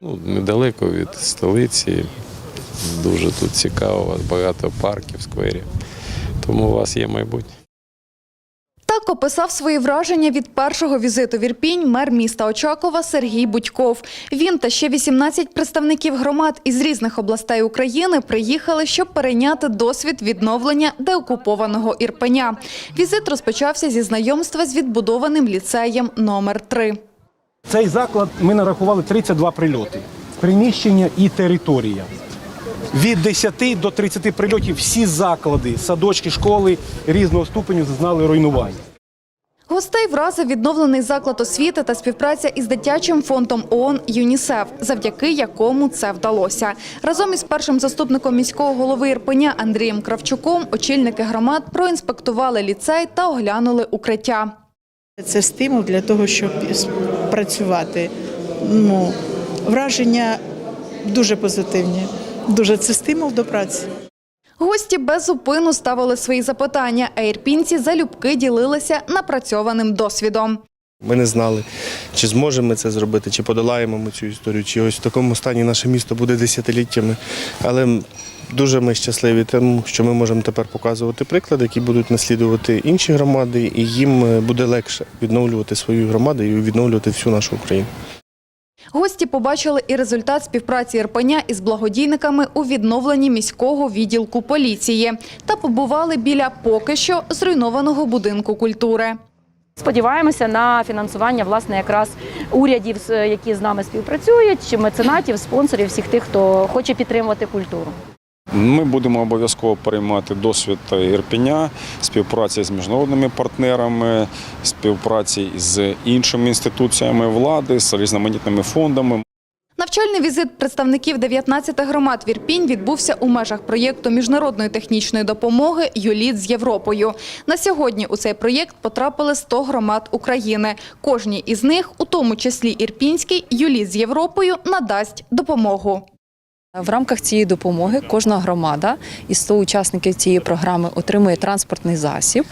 Ну, недалеко від столиці. Дуже тут цікаво, у вас багато парків, скверів. Тому у вас є майбутнє. Так описав свої враження від першого візиту в Ірпінь мер міста Очакова Сергій Будьков. Він та ще 18 представників громад із різних областей України приїхали, щоб перейняти досвід відновлення деокупованого Ірпеня. Візит розпочався зі знайомства з відбудованим ліцеєм номер 3 Цей заклад ми нарахували 32 прильоти. Приміщення і територія. Від 10 до 30 прильотів всі заклади, садочки, школи різного ступеню зазнали руйнувань. Гостей вразив відновлений заклад освіти та співпраця із дитячим фондом ООН ЮНІСЕФ, завдяки якому це вдалося. Разом із першим заступником міського голови Ірпеня Андрієм Кравчуком очільники громад проінспектували ліцей та оглянули укриття. Це стимул для того, щоб працювати. Ну, враження дуже позитивні. Дуже це стимул до праці. Гості без зупину ставили свої запитання, а ірпінці залюбки ділилися напрацьованим досвідом. Ми не знали, чи зможемо ми це зробити, чи подолаємо ми цю історію, чи ось в такому стані наше місто буде десятиліттями. Але дуже ми щасливі тому, що ми можемо тепер показувати приклади, які будуть наслідувати інші громади, і їм е, буде легше відновлювати свою громаду і відновлювати всю нашу Україну. Гості побачили і результат співпраці Ірпеня із благодійниками у відновленні міського відділку поліції та побували біля поки що зруйнованого будинку культури. Сподіваємося на фінансування власне якраз урядів, які з нами співпрацюють, чи меценатів, спонсорів, всіх тих, хто хоче підтримувати культуру. Ми будемо обов'язково переймати досвід Ірпеня, співпраці з міжнародними партнерами, співпраці з іншими інституціями влади, з різноманітними фондами. Навчальний візит представників 19 громад в Ірпінь відбувся у межах проєкту міжнародної технічної допомоги «Юліт з Європою». На сьогодні у цей проєкт потрапили 100 громад України. Кожній із них, у тому числі Ірпінський, «Юліт з Європою надасть допомогу. В рамках цієї допомоги кожна громада із 100 учасників цієї програми отримує транспортний засіб,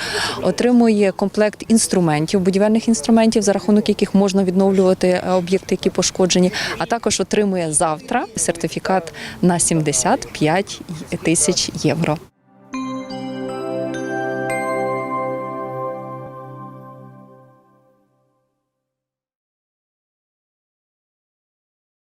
отримує комплект інструментів, будівельних інструментів, за рахунок яких можна відновлювати е, об'єкти, які пошкоджені, а також отримує завтра сертифікат на 75 тисяч євро.